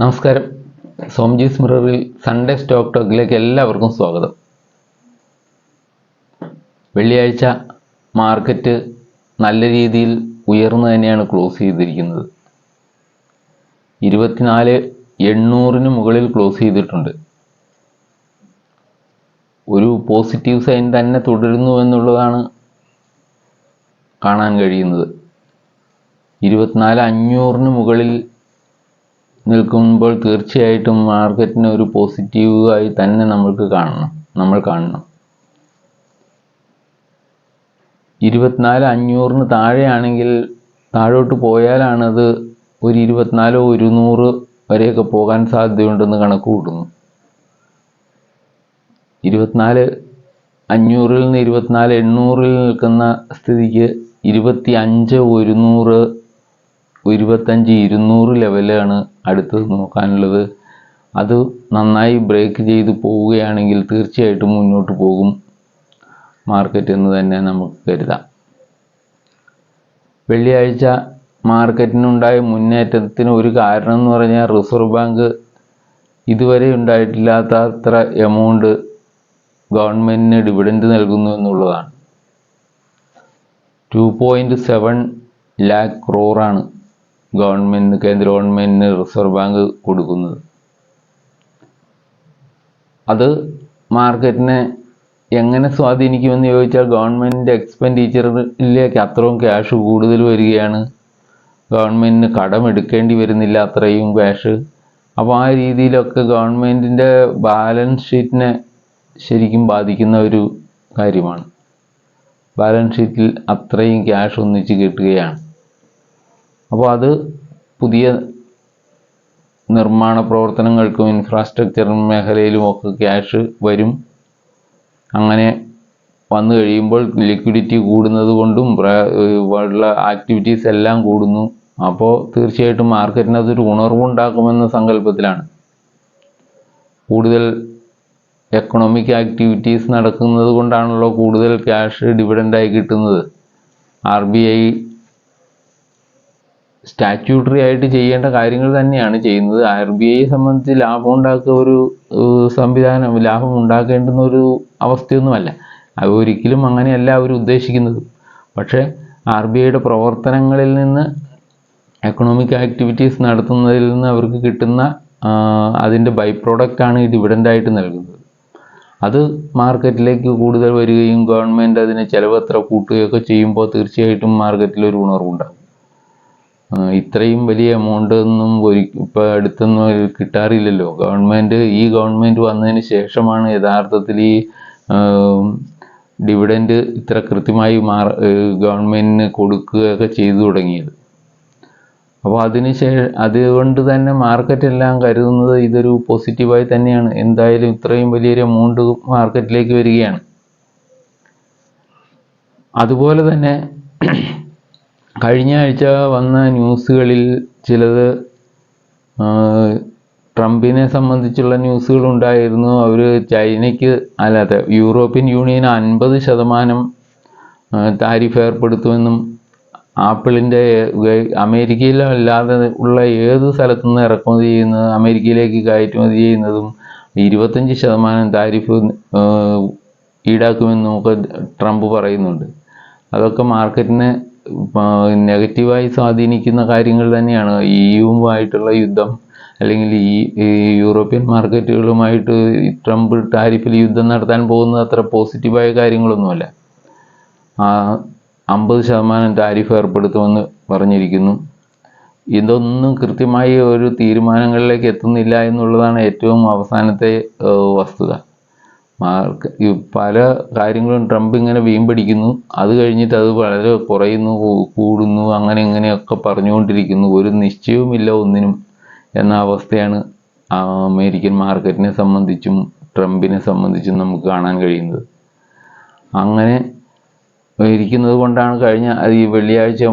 നമസ്കാരം. സോംജീസ് മിററിൽ Sunday stock ടോക്കിലേക്ക് എല്ലാവർക്കും സ്വാഗതം. വെള്ളിയാഴ്ച മാർക്കറ്റ് നല്ല രീതിയിൽ ഉയർന്നു തന്നെയാണ് ക്ലോസ് ചെയ്തിരിക്കുന്നത്. ഇരുപത്തിനാല് എണ്ണൂറിന് മുകളിൽ ക്ലോസ് ചെയ്തിട്ടുണ്ട്. ഒരു പോസിറ്റീവ് സൈൻ തന്നെ തുടരുന്നു എന്നുള്ളതാണ് കാണാൻ കഴിയുന്നത്. ഇരുപത്തിനാല് അഞ്ഞൂറിന് മുകളിൽ നിൽക്കുമ്പോൾ തീർച്ചയായിട്ടും മാർക്കറ്റിനെ ഒരു പോസിറ്റീവായി തന്നെ നമ്മൾക്ക് കാണണം. നമ്മൾ കാണണം. ഇരുപത്തിനാല് അഞ്ഞൂറിന് താഴെയാണെങ്കിൽ താഴോട്ട് പോയാലാണത് ഒരു ഇരുപത്തിനാലോ ഒരുന്നൂറ് വരെയൊക്കെ പോകാൻ സാധ്യതയുണ്ടെന്ന് കണക്ക് കൂട്ടുന്നു ഇരുപത്തിനാല് അഞ്ഞൂറിൽ നിന്ന് ഇരുപത്തിനാല് എണ്ണൂറിൽ നിൽക്കുന്ന സ്ഥിതിക്ക് ഇരുപത്തി അഞ്ച് ഒരുന്നൂറ് ഇരുപത്തഞ്ച് ഇരുന്നൂറ് ലെവലാണ് അടുത്തത് നോക്കാനുള്ളത്. അത് നന്നായി ബ്രേക്ക് ചെയ്ത് പോവുകയാണെങ്കിൽ തീർച്ചയായിട്ടും മുന്നോട്ട് പോകും. മാർക്കറ്റ് എന്ന് തന്നെ നമുക്ക് കരുതാം. വെള്ളിയാഴ്ച മാർക്കറ്റിനുണ്ടായ മുന്നേറ്റത്തിന് ഒരു കാരണം എന്ന് പറഞ്ഞാൽ റിസർവ് ബാങ്ക് ഇതുവരെ ഉണ്ടായിട്ടില്ലാത്ത അത്ര എമൗണ്ട് ഗവൺമെന്റിന് ഡിവിഡൻഡ് നൽകുന്നു എന്നുള്ളതാണ്. ടു പോയിന്റ് സെവൻ ലാക്ക് ക്രോറാണ് ഗവൺമെന്റ് കേന്ദ്ര ഗവൺമെന്റിന് റിസർവ് ബാങ്ക് കൊടുക്കുന്നത്. അത് മാർക്കറ്റിനെ എങ്ങനെ സ്വാധീനിക്കുമെന്ന് ചോദിച്ചാൽ ഗവൺമെന്റിന്റെ എക്സ്പെൻഡിച്ചറിലേക്ക് അത്രയും ക്യാഷ് കൂടുതൽ വരികയാണ്. ഗവൺമെന്റിന് കടമെടുക്കേണ്ടി വരുന്നില്ല അത്രയും ക്യാഷ്. അപ്പോൾ ആ രീതിയിലൊക്കെ ഗവൺമെന്റിന്റെ ബാലൻസ് ഷീറ്റിനെ ശരിക്കും ബാധിക്കുന്ന ഒരു കാര്യമാണ്. ബാലൻസ് ഷീറ്റിൽ അത്രയും ക്യാഷ് ഒന്നിച്ച് കിട്ടുകയാണ്. അപ്പോൾ അത് പുതിയ നിർമ്മാണ പ്രവർത്തനങ്ങൾക്കും ഇൻഫ്രാസ്ട്രക്ചർ മേഖലയിലുമൊക്കെ ക്യാഷ് വരും. അങ്ങനെ വന്നു കഴിയുമ്പോൾ ലിക്വിഡിറ്റി കൂടുന്നത് കൊണ്ടും ഉള്ള ആക്ടിവിറ്റീസ് എല്ലാം കൂടുന്നു. അപ്പോൾ തീർച്ചയായിട്ടും മാർക്കറ്റിന് അതൊരു ഉണർവുണ്ടാക്കുമെന്ന സങ്കല്പത്തിലാണ്. കൂടുതൽ എക്കണോമിക് ആക്ടിവിറ്റീസ് നടക്കുന്നത് കൊണ്ടാണല്ലോ കൂടുതൽ ക്യാഷ് ഡിവിഡന്റായി കിട്ടുന്നത്. ആർ ബി ഐ സ്റ്റാറ്റ്യൂട്ടറി ആയിട്ട് ചെയ്യേണ്ട കാര്യങ്ങൾ തന്നെയാണ് ചെയ്യുന്നത്. ആർ ബി ഐയെ സംബന്ധിച്ച് ലാഭം ഉണ്ടാക്കുക ഒരു സംവിധാനം ലാഭം ഉണ്ടാക്കേണ്ടുന്ന ഒരു അവസ്ഥയൊന്നുമല്ല. അത് ഒരിക്കലും അങ്ങനെയല്ല അവർ ഉദ്ദേശിക്കുന്നത്. പക്ഷേ ആർ ബി ഐയുടെ പ്രവർത്തനങ്ങളിൽ നിന്ന് എക്കണോമിക് ആക്ടിവിറ്റീസ് നടത്തുന്നതിൽ നിന്ന് അവർക്ക് കിട്ടുന്ന അതിന്റെ ബൈ പ്രോഡക്റ്റാണ് ഈ ഡിവിഡന്റായിട്ട് നൽകുന്നത്. അത് മാർക്കറ്റിലേക്ക് കൂടുതൽ വരികയും ഗവൺമെന്റ് അതിന് ചിലവ് ചിലവത്ര കൂട്ടുകയൊക്കെ ചെയ്യുമ്പോൾ തീർച്ചയായിട്ടും മാർക്കറ്റിൽ ഒരു ഉണർവുണ്ടാകും. ഇത്രയും വലിയ എമൗണ്ട് ഒന്നും ഒരു ഇപ്പോൾ അടുത്തൊന്നും കിട്ടാറില്ലല്ലോ. ഗവൺമെന്റ് ഈ ഗവൺമെന്റ് വന്നതിന് ശേഷമാണ് യഥാർത്ഥത്തിൽ ഈ ഡിവിഡൻഡ് ഇത്ര കൃത്യമായി മാറ ഗവൺമെന്റിന് കൊടുക്കുകയൊക്കെ ചെയ്തു തുടങ്ങിയത്. അപ്പോൾ അതിന് ശേഷം അതുകൊണ്ട് തന്നെ മാർക്കറ്റ് എല്ലാം കരുതുന്നത് ഇതൊരു പോസിറ്റീവായി തന്നെയാണ്. എന്തായാലും ഇത്രയും വലിയൊരു എമൗണ്ട് മാർക്കറ്റിലേക്ക് വരികയാണ്. അതുപോലെ തന്നെ കഴിഞ്ഞ ആഴ്ച വന്ന ന്യൂസുകളിൽ ചിലത് ട്രംപിനെ സംബന്ധിച്ചുള്ള ന്യൂസുകൾ ഉണ്ടായിരുന്നു അവർ ചൈനയ്ക്ക് അല്ലാതെ യൂറോപ്യൻ യൂണിയൻ അൻപത് ശതമാനം താരിഫ് ഏർപ്പെടുത്തുമെന്നും ആപ്പിളിന്റെ അമേരിക്കയിലല്ലാതെ ഉള്ള ഏത് സ്ഥലത്തു നിന്ന് ഇറക്കുമതി ചെയ്യുന്നത് അമേരിക്കയിലേക്ക് കയറ്റുമതി ചെയ്യുന്നതും ഇരുപത്തഞ്ച് ശതമാനം താരിഫ് ഈടാക്കുമെന്നും ഒക്കെ ട്രംപ് പറയുന്നുണ്ട്. അതൊക്കെ മാർക്കറ്റിനെ നെഗറ്റീവായി സ്വാധീനിക്കുന്ന കാര്യങ്ങൾ തന്നെയാണ് ഇ യുദ്ധം അല്ലെങ്കിൽ ഈ യൂറോപ്യൻ മാർക്കറ്റുകളുമായിട്ട് ട്രംപ് ടാരിഫിൽ യുദ്ധം നടത്താൻ പോകുന്നത് അത്ര പോസിറ്റീവായ കാര്യങ്ങളൊന്നുമല്ല. അമ്പത് ശതമാനം ടാരിഫ് ഏർപ്പെടുത്തുമെന്ന് പറഞ്ഞിരിക്കുന്നു. ഇതൊന്നും കൃത്യമായി ഒരു തീരുമാനങ്ങളിലേക്ക് എത്തുന്നില്ല എന്നുള്ളതാണ് ഏറ്റവും അവസാനത്തെ വസ്തുത. മാർക്ക് പല കാര്യങ്ങളും ട്രംപ് ഇങ്ങനെ വീമ്പടിക്കുന്നു അത് കഴിഞ്ഞിട്ട് അത് വളരെ കുറയുന്നു കൂടുന്നു അങ്ങനെ ഇങ്ങനെയൊക്കെ പറഞ്ഞുകൊണ്ടിരിക്കുന്നു. ഒരു നിശ്ചയവുമില്ല ഒന്നിനും എന്ന അവസ്ഥയാണ് അമേരിക്കൻ മാർക്കറ്റിനെ സംബന്ധിച്ചും ട്രംപിനെ സംബന്ധിച്ചും നമുക്ക് കാണാൻ കഴിയുന്നത്. അങ്ങനെ ഇരിക്കുന്നത് കൊണ്ടാണ് കഴിഞ്ഞ ഈ വെള്ളിയാഴ്ച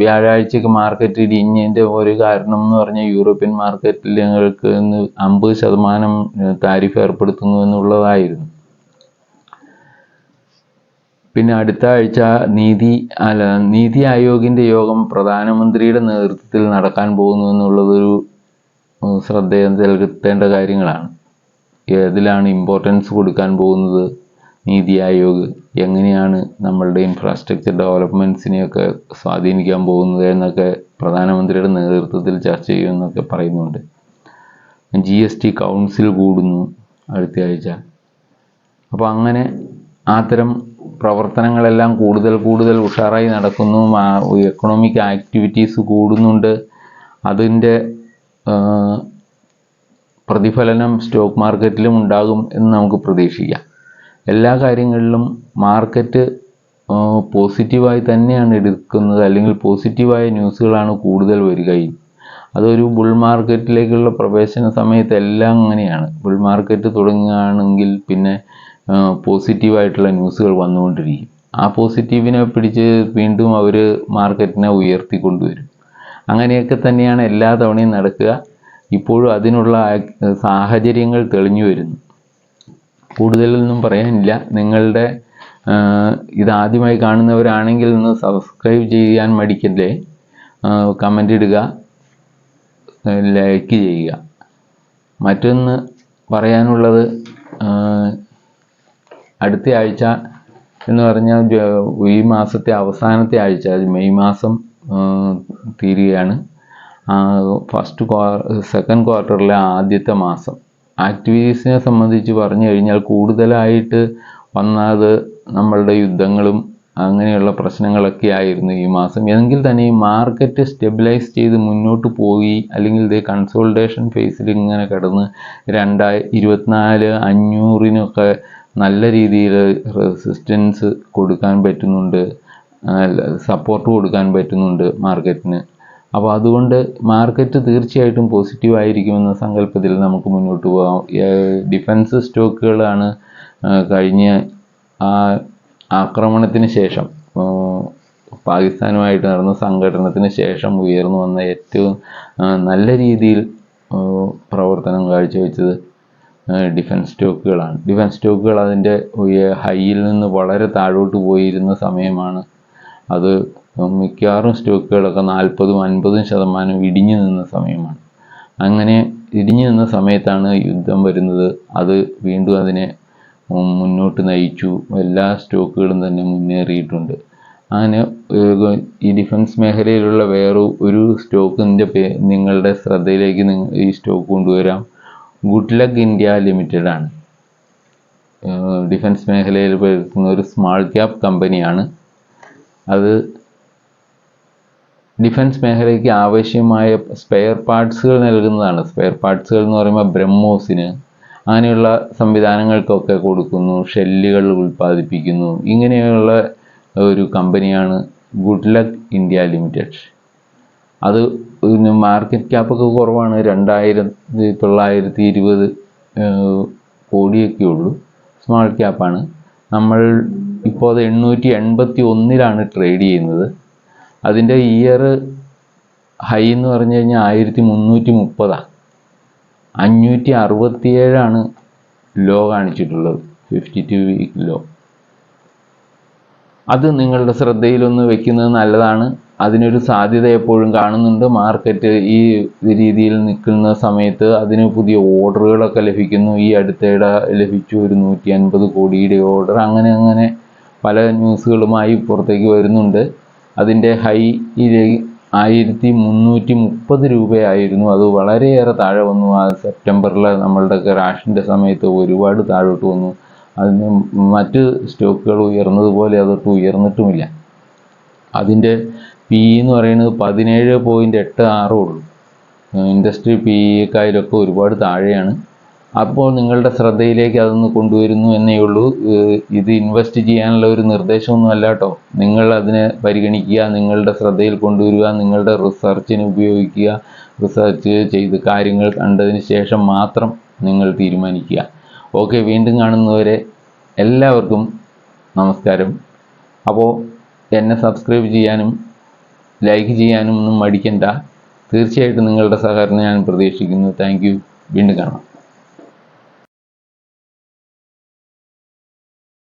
വ്യാഴാഴ്ചക്ക് മാർക്കറ്റ് ഇടിഞ്ഞതിന്റെ ഒരു കാരണം എന്ന് പറഞ്ഞാൽ യൂറോപ്യൻ മാർക്കറ്റിലേക്ക് അമ്പത് ശതമാനം താരിഫ് ഏർപ്പെടുത്തുന്നു എന്നുള്ളതായിരുന്നു. പിന്നെ അടുത്ത ആഴ്ച നീതി അല്ല നീതി ആയോഗിന്റെ യോഗം പ്രധാനമന്ത്രിയുടെ നേതൃത്വത്തിൽ നടക്കാൻ പോകുന്നു എന്നുള്ളതൊരു ശ്രദ്ധേയം ശ്രദ്ധ ചെലുത്തേണ്ട കാര്യങ്ങളാണ്. ഏതിലാണ് ഇമ്പോർട്ടൻസ് കൊടുക്കാൻ പോകുന്നത് നീതി ആയോഗ്? എങ്ങനെയാണ് നമ്മളുടെ ഇൻഫ്രാസ്ട്രക്ചർ ഡെവലപ്മെന്റ്സിനെയൊക്കെ സ്വാധീനിക്കാൻ പോകുന്നത് എന്നൊക്കെ പ്രധാനമന്ത്രിയുടെ നേതൃത്വത്തിൽ ചർച്ച ചെയ്യുമെന്നൊക്കെ പറയുന്നുണ്ട്. ജി എസ് ടി കൗൺസിൽ കൂടുന്നു അടുത്ത ആഴ്ച. അപ്പോൾ അങ്ങനെ അത്തരം പ്രവർത്തനങ്ങളെല്ലാം കൂടുതൽ കൂടുതൽ ഉഷാറായി നടക്കുന്നു. എക്കണോമിക് ആക്ടിവിറ്റീസ് കൂടുന്നുണ്ട്. അതിന്റെ പ്രതിഫലനം സ്റ്റോക്ക് മാർക്കറ്റിലും ഉണ്ടാകും എന്ന് നമുക്ക് പ്രതീക്ഷിക്കാം. എല്ലാ കാര്യങ്ങളിലും മാർക്കറ്റ് പോസിറ്റീവായി തന്നെയാണ് എടുക്കുന്നത്. അല്ലെങ്കിൽ പോസിറ്റീവായ ന്യൂസുകളാണ് കൂടുതൽ വരികയും. അതൊരു ബുൾ മാർക്കറ്റിലേക്കുള്ള പ്രവേശന സമയത്ത് എല്ലാം അങ്ങനെയാണ്. ബുൾ മാർക്കറ്റ് തുടങ്ങുകയാണെങ്കിൽ പിന്നെ പോസിറ്റീവായിട്ടുള്ള ന്യൂസുകൾ വന്നുകൊണ്ടിരിക്കും. ആ പോസിറ്റീവിനെ പിടിച്ച് വീണ്ടും അവർ മാർക്കറ്റിനെ ഉയർത്തിക്കൊണ്ടുവരും. അങ്ങനെയൊക്കെ തന്നെയാണ് എല്ലാ തവണയും നടക്കുക. ഇപ്പോഴും അതിനുള്ള സാഹചര്യങ്ങൾ തെളിഞ്ഞു വരുന്നു. കൂടുതലൊന്നും പറയാനില്ല. നിങ്ങളുടെ ഇതാദ്യമായി കാണുന്നവരാണെങ്കിൽ ഒന്ന് സബ്സ്ക്രൈബ് ചെയ്യാൻ മടിക്കല്ലേ? കമന്റ് ഇടുക ലൈക്ക് ചെയ്യുക. മറ്റൊന്ന് പറയാനുള്ളത് അടുത്ത ആഴ്ച എന്ന് പറഞ്ഞാൽ ഈ മാസത്തെ അവസാനത്തെ ആഴ്ച മെയ് മാസം തീരുകയാണ്. ഫസ്റ്റ് ക്വാ സെക്കൻഡ് ക്വാർട്ടറിലെ ആദ്യത്തെ മാസം. ആക്ടിവിറ്റീസിനെ സംബന്ധിച്ച് പറഞ്ഞു കഴിഞ്ഞാൽ കൂടുതലായിട്ട് വന്നത് നമ്മളുടെ യുദ്ധങ്ങളും അങ്ങനെയുള്ള പ്രശ്നങ്ങളൊക്കെ ആയിരുന്നു ഈ മാസം. എങ്കിൽ തന്നെ മാർക്കറ്റ് സ്റ്റെബിലൈസ് ചെയ്ത് മുന്നോട്ട് പോയി അല്ലെങ്കിൽ ഇത് കൺസോൾട്ടേഷൻ ഫേസിൽ ഇങ്ങനെ കിടന്ന് രണ്ടായി ഇരുപത്തിനാല് അഞ്ഞൂറിനൊക്കെ നല്ല രീതിയിൽ റെസിസ്റ്റൻസ് കൊടുക്കാൻ പറ്റുന്നുണ്ട് സപ്പോർട്ട് കൊടുക്കാൻ പറ്റുന്നുണ്ട് മാർക്കറ്റിന്. അപ്പോൾ അതുകൊണ്ട് മാർക്കറ്റ് തീർച്ചയായിട്ടും പോസിറ്റീവ് ആയിരിക്കുമെന്ന സങ്കല്പത്തിൽ നമുക്ക് മുന്നോട്ട് പോകാം ഡിഫൻസ് സ്റ്റോക്കുകളാണ് കഴിഞ്ഞ ആ ആക്രമണത്തിന് ശേഷം പാകിസ്ഥാനുമായിട്ട് നടന്ന സംഘടനത്തിന് ശേഷം ഉയർന്നു വന്ന ഏറ്റവും നല്ല രീതിയിൽ പ്രവർത്തനം കാഴ്ചവെച്ചത് ഡിഫൻസ് സ്റ്റോക്കുകളാണ് ഡിഫൻസ് സ്റ്റോക്കുകൾ അതിന്റെ ഹൈയിൽ നിന്ന് വളരെ താഴോട്ട് പോയിരുന്ന സമയമാണ് അത് മിക്കവാറും സ്റ്റോക്കുകളൊക്കെ നാൽപ്പതും അൻപതും ശതമാനം ഇടിഞ്ഞു നിന്ന സമയമാണ്. അങ്ങനെ ഇടിഞ്ഞു നിന്ന സമയത്താണ് യുദ്ധം വരുന്നത്. അത് വീണ്ടും അതിനെ മുന്നോട്ട് നയിച്ചു. എല്ലാ സ്റ്റോക്കുകളും തന്നെ മുന്നേറിയിട്ടുണ്ട്. അങ്ങനെ ഈ ഡിഫൻസ് മേഖലയിലുള്ള വേറെ ഒരു സ്റ്റോക്കിന്റെ പേ നിങ്ങളുടെ ശ്രദ്ധയിലേക്ക് ഈ സ്റ്റോക്ക് കൊണ്ടുവരാം. ഗുഡ് ലക്ക് ഇന്ത്യ ലിമിറ്റഡ് ആണ് ഡിഫൻസ് മേഖലയിൽ വരുന്ന ഒരു സ്മാൾ ക്യാപ് കമ്പനിയാണ്. അത് ഡിഫൻസ് മേഖലയ്ക്ക് ആവശ്യമായ സ്പെയർ പാർട്സുകൾ നൽകുന്നതാണ്. സ്പെയർ പാർട്സുകൾ എന്ന് പറയുമ്പോൾ ബ്രഹ്മോസിന് അങ്ങനെയുള്ള സംവിധാനങ്ങൾക്കൊക്കെ കൊടുക്കുന്നു ഷെല്ലുകൾ ഉൽപ്പാദിപ്പിക്കുന്നു. ഇങ്ങനെയുള്ള ഒരു കമ്പനിയാണ് ഗുഡ് ലക്ക് ഇന്ത്യ ലിമിറ്റഡ് അത് മാർക്കറ്റ് ക്യാപ്പൊക്കെ കുറവാണ് രണ്ടായിരത്തി തൊള്ളായിരത്തി ഇരുപത് കോടിയൊക്കെ ഉള്ളൂ. സ്മാൾ ക്യാപ്പാണ് നമ്മൾ ഇപ്പോൾ അത് എണ്ണൂറ്റി എൺപത്തി ഒന്നിലാണ് ട്രേഡ് ചെയ്യുന്നത്. അതിന്റെ ഇയർ ഹൈ എന്ന് പറഞ്ഞു കഴിഞ്ഞാൽ ആയിരത്തി മുന്നൂറ്റി മുപ്പതാണ് അഞ്ഞൂറ്റി അറുപത്തിയേഴാണ് ലോ കാണിച്ചിട്ടുള്ളത് ഫിഫ്റ്റി ടു വീക്ക് ലോ അത് നിങ്ങളുടെ ശ്രദ്ധയിലൊന്ന് വെക്കുന്നത് നല്ലതാണ്. അതിനൊരു സാധ്യത എപ്പോഴും കാണുന്നുണ്ട്. മാർക്കറ്റ് ഈ രീതിയിൽ നിൽക്കുന്ന സമയത്ത് അതിന് പുതിയ ഓർഡറുകളൊക്കെ ലഭിക്കുന്നു. ഈ അടുത്തിടെ ലഭിച്ചു ഒരു നൂറ്റി അൻപത് കോടിയുടെ ഓർഡർ അങ്ങനെ അങ്ങനെ പല ന്യൂസുകളുമായി പുറത്തേക്ക് വരുന്നുണ്ട്. അതിന്റെ ഹൈ ആയിരത്തി മുന്നൂറ്റി മുപ്പത് രൂപയായിരുന്നു. അത് വളരെയേറെ താഴെ വന്നു. ആ സെപ്റ്റംബറിൽ നമ്മളുടെ ക്രാഷിന്റെ സമയത്ത് ഒരുപാട് താഴോട്ട് വന്നു. അതിന് മറ്റ് സ്റ്റോക്കുകൾ ഉയർന്നതുപോലെ അതൊട്ട് ഉയർന്നിട്ടുമില്ല. അതിന്റെ പി എന്ന് പറയുന്നത് പതിനേഴ് പോയിന്റ് എട്ട് ആറേ ഉള്ളൂ. ഇൻഡസ്ട്രി പി ഇക്കായാലൊക്കെ ഒരുപാട് താഴെയാണ്. അപ്പോൾ നിങ്ങളുടെ ശ്രദ്ധയിലേക്ക് അതൊന്ന് കൊണ്ടുവരുന്നു എന്നേ ഉള്ളൂ. ഇത് ഇൻവെസ്റ്റ് ചെയ്യാനുള്ള ഒരു നിർദ്ദേശമൊന്നും അല്ല കേട്ടോ. നിങ്ങൾ അതിനെ പരിഗണിക്കുക നിങ്ങളുടെ ശ്രദ്ധയിൽ കൊണ്ടുവരിക നിങ്ങളുടെ റിസർച്ചിന് ഉപയോഗിക്കുക റിസർച്ച് ചെയ്ത് കാര്യങ്ങൾ കണ്ടതിന് ശേഷം മാത്രം നിങ്ങൾ തീരുമാനിക്കുക. ഓക്കെ വീണ്ടും കാണുന്നവരെ എല്ലാവർക്കും നമസ്കാരം. അപ്പോൾ എന്നെ സബ്സ്ക്രൈബ് ചെയ്യാനും ലൈക്ക് ചെയ്യാനും ഒന്നും മടിക്കണ്ട. തീർച്ചയായിട്ടും നിങ്ങളുടെ സഹകരണം ഞാൻ പ്രതീക്ഷിക്കുന്നു. താങ്ക് വീണ്ടും കാണാം.